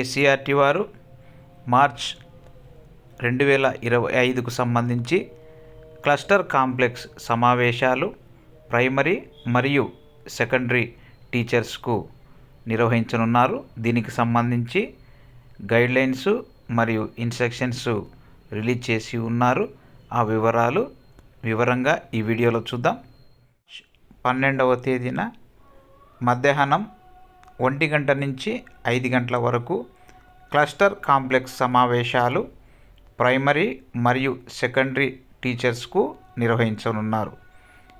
SCERT వారు March రెండు వేల ఇరవై ఐదుకు సంబంధించి క్లస్టర్ కాంప్లెక్స్ సమావేశాలు ప్రైమరీ మరియు సెకండరీ టీచర్స్కు నిర్వహించనున్నారు. దీనికి సంబంధించి గైడ్లైన్స్ మరియు ఇన్స్ట్రక్షన్స్ రిలీజ్ చేసి ఉన్నారు. ఆ వివరాలు వివరంగా ఈ వీడియోలో చూద్దాం. పన్నెండవ తేదీన మధ్యాహ్నం ఒంటి గంట నుంచి ఐదు గంటల వరకు క్లస్టర్ కాంప్లెక్స్ సమావేశాలు ప్రైమరీ మరియు సెకండరీ టీచర్స్కు నిర్వహించనున్నారు.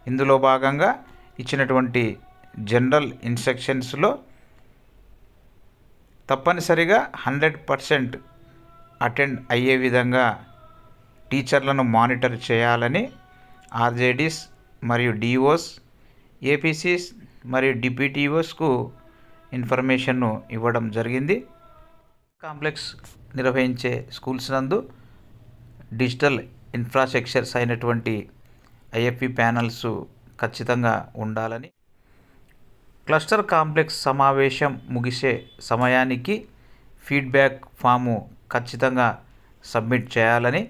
ఇందులో భాగంగా ఇచ్చినటువంటి జనరల్ ఇన్స్ట్రక్షన్స్లో తప్పనిసరిగా హండ్రెడ్ పర్సెంట్ అటెండ్ అయ్యే విధంగా టీచర్లను మానిటర్ చేయాలని ఆర్జేడీస్ మరియు డిఓస్ ఏపీసీస్ మరియు డిపిటిఓస్కు ఇన్ఫర్మేషన్ను ఇవ్వడం జరిగింది. కాంప్లెక్స్ నిర్వహించే స్కూల్స్ నందు డిజిటల్ ఇన్ఫ్రాస్ట్రక్చర్స్ అయినటువంటి ఐఎఫ్పి ప్యానల్స్ ఖచ్చితంగా ఉండాలని క్లస్టర్ కాంప్లెక్స్ సమావేశం ముగిసే సమయానికి ఫీడ్బ్యాక్ ఫాము ఖచ్చితంగా సబ్మిట్ చేయాలని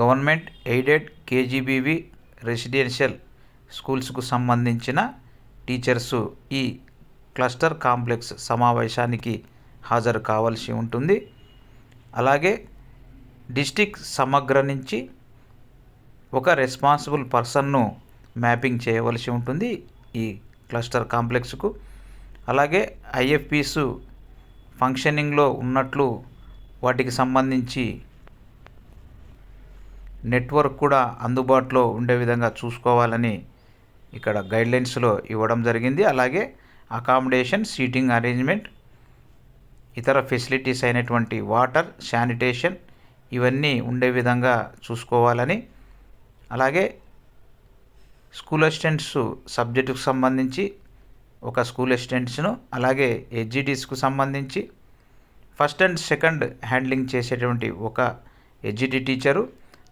గవర్నమెంట్ ఎయిడెడ్ కేజీబీవి రెసిడెన్షియల్ స్కూల్స్కు సంబంధించిన టీచర్సు ఈ క్లస్టర్ కాంప్లెక్స్ సమావేశానికి హాజరు కావాల్సి ఉంటుంది. అలాగే డిస్టిక్ సమగ్ర నుంచి ఒక రెస్పాన్సిబుల్ పర్సన్ను మ్యాపింగ్ చేయవలసి ఉంటుంది ఈ క్లస్టర్ కాంప్లెక్స్కు. అలాగే ఐఎఫ్పిస్ ఫంక్షనింగ్లో ఉన్నట్లు వాటికి సంబంధించి నెట్వర్క్ కూడా అందుబాటులో ఉండే విధంగా చూసుకోవాలని ఇక్కడ గైడ్లైన్స్లో ఇవ్వడం జరిగింది. అలాగే అకామిడేషన్ సీటింగ్ అరేంజ్మెంట్ ఇతర ఫెసిలిటీస్ అయినటువంటి వాటర్ శానిటేషన్ ఇవన్నీ ఉండే విధంగా చూసుకోవాలని. అలాగే స్కూల్ అసిస్టెంట్స్ సబ్జెక్టుకు సంబంధించి ఒక స్కూల్ అసిస్టెంట్స్ను అలాగే ఎడ్జిటీస్కు సంబంధించి ఫస్ట్ అండ్ సెకండ్ హ్యాండ్లింగ్ చేసేటువంటి ఒక SGT teacher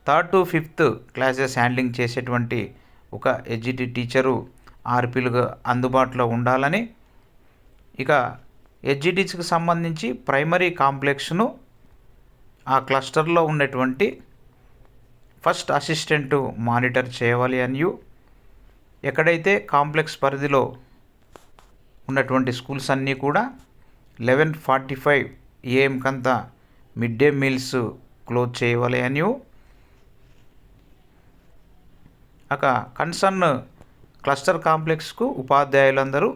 third to fifth classes handling చేసేటువంటి ఒక ఎడ్జిటి టీచరు ఆర్పీలుగా అందుబాటులో ఉండాలని ఇక ఎడ్జిటీస్కి సంబంధించి ప్రైమరీ కాంప్లెక్స్ను ఆ క్లస్టర్లో ఉన్నటువంటి ఫస్ట్ అసిస్టెంట్ మానిటర్ చేయవాలి అనియు. ఎక్కడైతే కాంప్లెక్స్ పరిధిలో ఉన్నటువంటి స్కూల్స్ అన్నీ కూడా లెవెన్ ఫార్టీ ఫైవ్ ఏఎంకంతా మిడ్ డే మీల్స్ క్లోజ్ చేయవాలి అనియు. ఒక కన్సర్న్ క్లస్టర్ కాంప్లెక్స్కు ఉపాధ్యాయులందరూ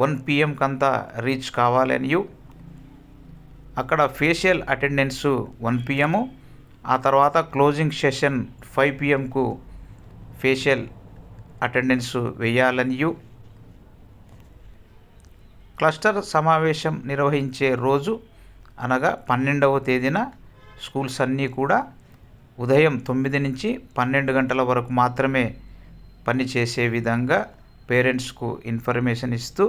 వన్ పిఎంకంతా రీచ్ కావాలనియు అక్కడ ఫేషియల్ అటెండెన్స్ వన్ పిఎము. ఆ తర్వాత క్లోజింగ్ సెషన్ ఫైవ్ పిఎంకు ఫేషియల్ అటెండెన్స్ వేయాలనియు క్లస్టర్ సమావేశం నిర్వహించే రోజు అనగా పన్నెండవ తేదీన స్కూల్స్ అన్నీ కూడా ఉదయం తొమ్మిది నుంచి పన్నెండు గంటల వరకు మాత్రమే పని చేసే విధంగా పేరెంట్స్కు ఇన్ఫర్మేషన్ ఇస్తూ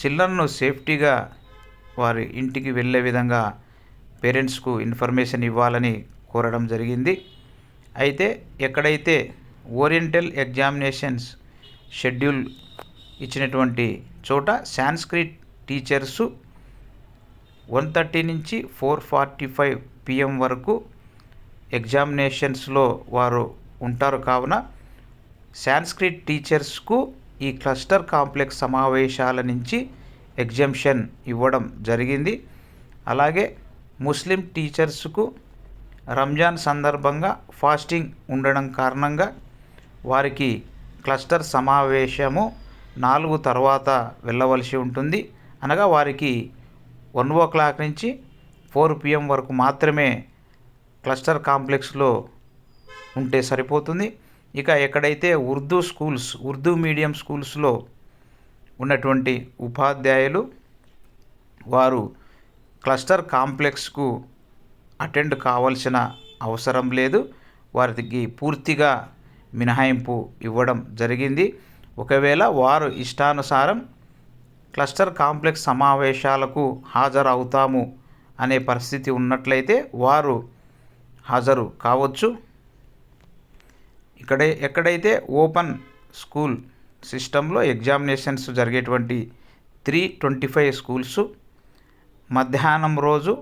చిల్డ్రన్ను సేఫ్టీగా వారి ఇంటికి వెళ్ళే విధంగా పేరెంట్స్కు ఇన్ఫర్మేషన్ ఇవ్వాలని కోరడం జరిగింది. అయితే ఎక్కడైతే ఓరియంటల్ ఎగ్జామినేషన్స్ షెడ్యూల్ ఇచ్చినటువంటి చోట సాంస్క్రిట్ టీచర్సు వన్ థర్టీ నుంచి ఫోర్ ఫార్టీ ఫైవ్ పిఎం వరకు ఎగ్జామినేషన్స్లో వారు ఉంటారు కావున సాంస్క్రిట్ టీచర్స్కు ఈ క్లస్టర్ కాంప్లెక్స్ సమావేశాల నుంచి ఎగ్జంప్షన్ ఇవ్వడం జరిగింది. అలాగే ముస్లిం టీచర్స్కు రంజాన్ సందర్భంగా ఫాస్టింగ్ ఉండడం కారణంగా వారికి క్లస్టర్ సమావేశము నాలుగు తర్వాత వెళ్ళవలసి ఉంటుంది. అనగా వారికి వన్ ఓ క్లాక్ నుంచి ఫోర్ పిఎం వరకు మాత్రమే క్లస్టర్ కాంప్లెక్స్లో ఉంటే సరిపోతుంది. ఇక ఎక్కడైతే ఉర్దూ స్కూల్స్ ఉర్దూ మీడియం స్కూల్స్లో ఉన్నటువంటి ఉపాధ్యాయులు వారు క్లస్టర్ కాంప్లెక్స్కు అటెండ్ కావాల్సిన అవసరం లేదు. వారికి పూర్తిగా మినహాయింపు ఇవ్వడం జరిగింది. ఒకవేళ వారు ఇష్టానుసారం క్లస్టర్ కాంప్లెక్స్ సమావేశాలకు హాజరవుతాము అనే పరిస్థితి ఉన్నట్లయితే వారు హాజరు కావచ్చు. ఇక్కడే ఎక్కడైతే ఓపెన్ స్కూల్ సిస్టంలో ఎగ్జామినేషన్స్ జరిగేటువంటి త్రీ ట్వంటీ ఫైవ్ స్కూల్స్ మధ్యాహ్నం రోజు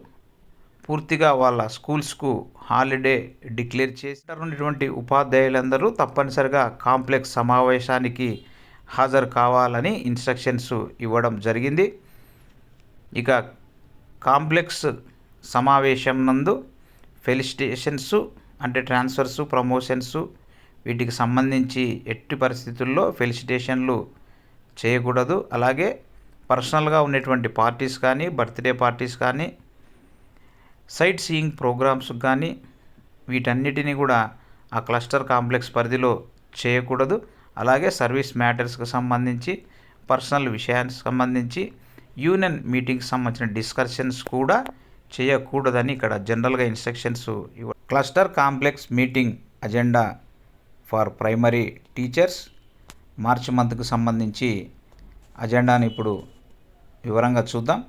పూర్తిగా వాళ్ళ స్కూల్స్కు హాలిడే డిక్లేర్ చేసినటువంటి ఉపాధ్యాయులందరూ తప్పనిసరిగా కాంప్లెక్స్ సమావేశానికి హాజరు కావాలని ఇన్స్ట్రక్షన్స్ ఇవ్వడం జరిగింది. ఇక కాంప్లెక్స్ సమావేశం నందు ఫెలిసిటేషన్స్ అంటే ట్రాన్స్ఫర్స్ ప్రమోషన్స్ వీటికి సంబంధించి ఎట్టి పరిస్థితుల్లో ఫెలిసిటేషన్లు చేయకూడదు. అలాగే పర్సనల్గా ఉన్నటువంటి పార్టీస్ కానీ బర్త్డే పార్టీస్ కానీ సైట్ సీయింగ్ ప్రోగ్రామ్స్ కానీ వీటన్నిటిని కూడా ఆ క్లస్టర్ కాంప్లెక్స్ పరిధిలో చేయకూడదు. అలాగే సర్వీస్ మ్యాటర్స్కి సంబంధించి పర్సనల్ విషయానికి సంబంధించి యూనియన్ మీటింగ్కి సంబంధించిన డిస్కషన్స్ కూడా చేయకూడదని ఇక్కడ జనరల్గా ఇన్స్ట్రక్షన్స్ ఇవ్వ cluster complex meeting agenda for primary teachers March మంత్కు సంబంధించి అజెండాని ఇప్పుడు వివరంగా చూద్దాం.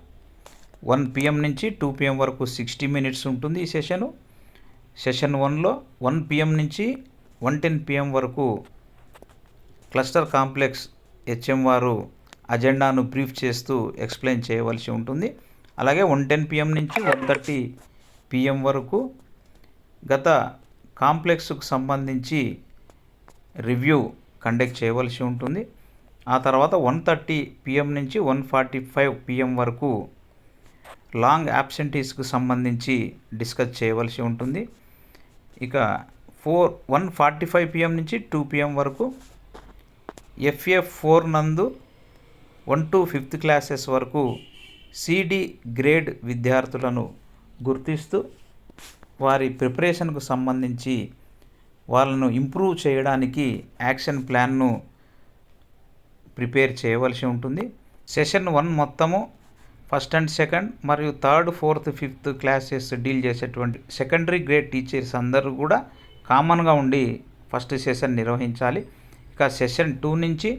వన్ పిఎం నుంచి టూ పిఎం వరకు సిక్స్టీ మినిట్స్ ఉంటుంది ఈ సెషను. సెషన్ వన్లో వన్ పిఎం నుంచి వన్ టెన్ పిఎం వరకు క్లస్టర్ కాంప్లెక్స్ హెచ్ఎం వారు అజెండాను బ్రీఫ్ చేస్తూ ఎక్స్ప్లెయిన్ చేయవలసి ఉంటుంది. అలాగే వన్ టెన్ పిఎం నుంచి వన్ థర్టీ పిఎం వరకు గత కాంప్లెక్స్కు సంబంధించి రివ్యూ కండక్ట్ చేయవలసి ఉంటుంది. ఆ తర్వాత వన్ థర్టీ పిఎం నుంచి వన్ ఫార్టీ ఫైవ్ పిఎం వరకు లాంగ్ యాబ్సెంటీస్కు సంబంధించి డిస్కస్ చేయవలసి ఉంటుంది. ఇక four one forty five PM నుంచి టూ పిఎం వరకు ఎఫ్ఏ ఫోర్ నందు వన్ టు ఫిఫ్త్ క్లాసెస్ వరకు సిడి గ్రేడ్ విద్యార్థులను గుర్తిస్తూ వారి ప్రిపరేషన్కు సంబంధించి వాళ్ళను ఇంప్రూవ్ చేయడానికి యాక్షన్ ప్లాన్ను ప్రిపేర్ చేయవలసి ఉంటుంది. సెషన్ వన్ మొత్తము ఫస్ట్ అండ్ సెకండ్ మరియు third fourth fifth classes deal చేసేటువంటి సెకండరీ గ్రేడ్ టీచర్స్ అందరూ కూడా కామన్గా ఉండి ఫస్ట్ సెషన్ నిర్వహించాలి. ఇక సెషన్ టూ నుంచి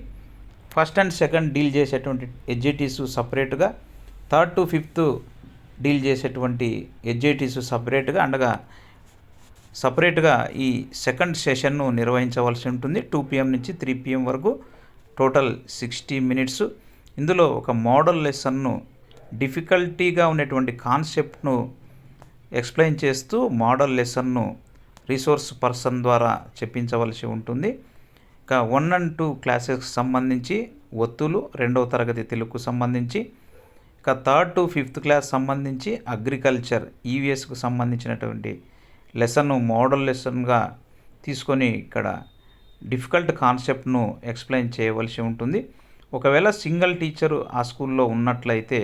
ఫస్ట్ అండ్ సెకండ్ డీల్ చేసేటువంటి ఎడ్జిటీస్ సపరేట్గా థర్డ్ టు ఫిఫ్త్ డీల్ చేసేటువంటి ఎడ్జైటీస్ సపరేట్గా అండగా సపరేట్గా ఈ సెకండ్ సెషన్ను నిర్వహించవలసి ఉంటుంది. టూ పిఎం నుంచి త్రీ పిఎం వరకు టోటల్ సిక్స్టీ మినిట్స్. ఇందులో ఒక మోడల్ లెసన్ను డిఫికల్టీగా ఉన్నటువంటి కాన్సెప్ట్ను ఎక్స్ప్లెయిన్ చేస్తూ మోడల్ లెసన్ను రిసోర్స్ పర్సన్ ద్వారా చెప్పించవలసి ఉంటుంది. ఇక వన్ అండ్ టూ క్లాసెస్కి సంబంధించి ఒత్తులు రెండవ తరగతి తెలుగుకు సంబంధించి ఇక థర్డ్ టు ఫిఫ్త్ క్లాస్ సంబంధించి అగ్రికల్చర్ ఈవీఎస్కు సంబంధించినటువంటి లెసన్ మోడల్ లెసన్గా తీసుకొని ఇక్కడ డిఫికల్ట్ కాన్సెప్ట్ను ఎక్స్ప్లెయిన్ చేయవలసి ఉంటుంది. ఒకవేళ సింగిల్ టీచరు ఆ స్కూల్లో ఉన్నట్లయితే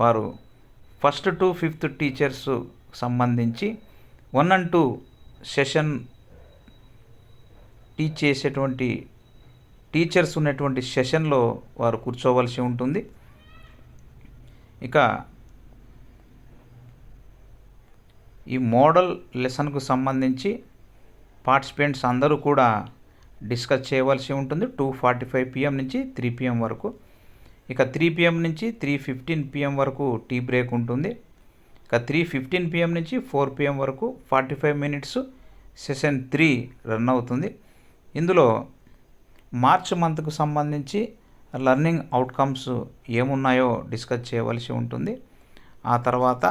వారు ఫస్ట్ టు ఫిఫ్త్ టీచర్స్ సంబంధించి one and two session teach చేసేటువంటి టీచర్స్ ఉన్నటువంటి సెషన్లో వారు కూర్చోవలసి ఉంటుంది. ఇక ఈ మోడల్ లెసన్కు సంబంధించి పార్టిసిపెంట్స్ అందరూ కూడా డిస్కస్ చేయవలసి ఉంటుంది. టూ ఫార్టీ ఫైవ్ పిఎం నుంచి త్రీ పిఎం వరకు. ఇక త్రీ పిఎం నుంచి త్రీ ఫిఫ్టీన్ పిఎం వరకు టీ బ్రేక్ ఉంటుంది. ఇక త్రీ ఫిఫ్టీన్ పిఎం నుంచి ఫోర్ పిఎం వరకు forty five minutes session three run అవుతుంది. ఇందులో మార్చ్ మంత్కు సంబంధించి లర్నింగ్ అవుట్కమ్స్ ఏమున్నాయో డిస్కస్ చేయవలసి ఉంటుంది. ఆ తర్వాత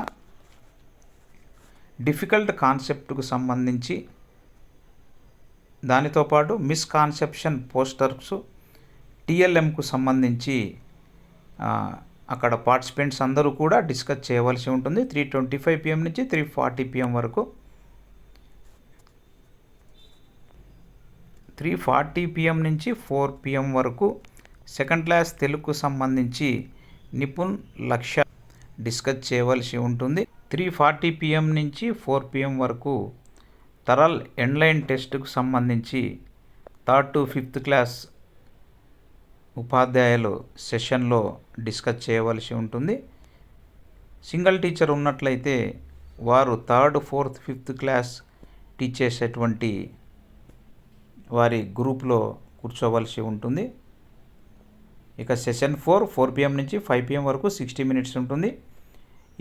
డిఫికల్ట్ కాన్సెప్ట్కు సంబంధించి దానితో పాటు మిస్కాన్సెప్షన్ పోస్టర్స్ టిఎల్ఎంకు సంబంధించి అక్కడ పార్టిసిపెంట్స్ అందరూ కూడా డిస్కస్ చేయవలసి ఉంటుంది. త్రీ ట్వంటీ ఫైవ్ పిఎం నుంచి త్రీ ఫార్టీ పిఎం వరకు. త్రీ ఫార్టీ పిఎం నుంచి ఫోర్ పిఎం వరకు సెకండ్ క్లాస్ తెలుగుకు సంబంధించి నిపుణ్ లక్ష్య డిస్కస్ చేయవలసి ఉంటుంది. త్రీ ఫార్టీ పిఎం నుంచి ఫోర్ పిఎం వరకు తరల్ ఎండ్లైన్ టెస్ట్కు సంబంధించి థర్డ్ టు ఫిఫ్త్ క్లాస్ ఉపాధ్యాయులు సెషన్లో డిస్కస్ చేయవలసి ఉంటుంది. సింగిల్ టీచర్ ఉన్నట్లయితే వారు third fourth fifth class teach చేసేటువంటి వారి గ్రూప్లో కూర్చోవలసి ఉంటుంది. ఇక సెషన్ ఫోర్ ఫోర్ పిఎం నుంచి ఫైవ్ పిఎం వరకు సిక్స్టీ మినిట్స్ ఉంటుంది.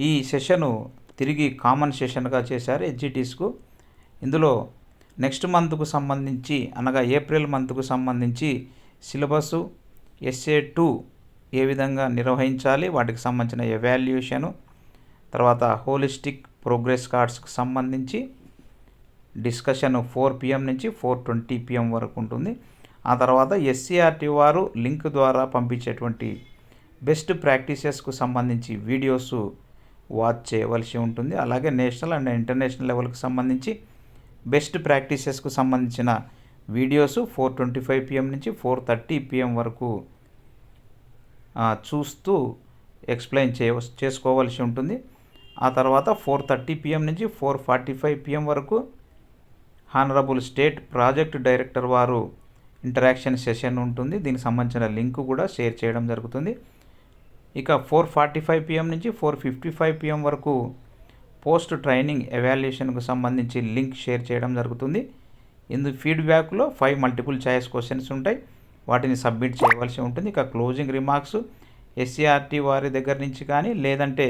ఈ సెషను తిరిగి కామన్ సెషన్గా చేశారు హెచ్జిటీస్కు. ఇందులో నెక్స్ట్ మంత్కు సంబంధించి అనగా ఏప్రిల్ మంత్కు సంబంధించి సిలబస్ ఎస్ఏ టూ ఏ విధంగా నిర్వహించాలి వాటికి సంబంధించిన ఎవాల్యుయేషను తర్వాత హోలిస్టిక్ ప్రోగ్రెస్ కార్డ్స్కి సంబంధించి డిస్కషన్ ఫోర్ పిఎం నుంచి ఫోర్ ట్వంటీ పిఎం వరకు ఉంటుంది. ఆ తర్వాత ఎస్సీఆర్టీ వారు లింక్ ద్వారా పంపించేటువంటి బెస్ట్ ప్రాక్టీసెస్కు సంబంధించి వీడియోస్ వాచ్ చేయవలసి ఉంటుంది. అలాగే నేషనల్ అండ్ ఇంటర్నేషనల్ లెవెల్కి సంబంధించి బెస్ట్ ప్రాక్టీసెస్కు సంబంధించిన videos four twenty five PM నుంచి ఫోర్ థర్టీ పిఎం వరకు చూస్తూ ఎక్స్ప్లెయిన్ చేయ చేసుకోవాల్సి ఉంటుంది. ఆ తర్వాత ఫోర్ థర్టీ పిఎం నుంచి ఫోర్ ఫార్టీ ఫైవ్ పిఎం వరకు హానరబుల్ స్టేట్ ప్రాజెక్ట్ డైరెక్టర్ వారు ఇంటరాక్షన్ సెషన్ ఉంటుంది. దీనికి సంబంధించిన లింక్ కూడా షేర్ చేయడం జరుగుతుంది. ఇక ఫోర్ ఫార్టీ ఫైవ్ పిఎం నుంచి ఫోర్ ఫిఫ్టీ ఫైవ్ పిఎం వరకు పోస్ట్ ట్రైనింగ్ ఎవాల్యుయేషన్కు సంబంధించి లింక్ షేర్ చేయడం జరుగుతుంది. ఇందు ఫీడ్బ్యాక్లో ఫైవ్ మల్టిపుల్ ఛాయిస్ క్వశ్చన్స్ ఉంటాయి. వాటిని సబ్మిట్ చేయవలసి ఉంటుంది. ఇక క్లోజింగ్ రిమార్క్స్ ఎస్సీఆర్టీ వారి దగ్గర నుంచి కానీ లేదంటే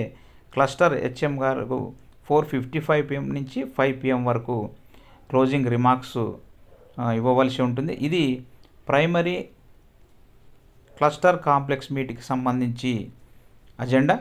క్లస్టర్ హెచ్ఎం గారు ఫోర్ ఫిఫ్టీ ఫైవ్ పిఎం నుంచి ఫైవ్ పిఎం వరకు క్లోజింగ్ రిమార్క్స్ ఇవ్వవలసి ఉంటుంది. ఇది ప్రైమరీ క్లస్టర్ కాంప్లెక్స్ మీట్కి సంబంధించి అజెండా.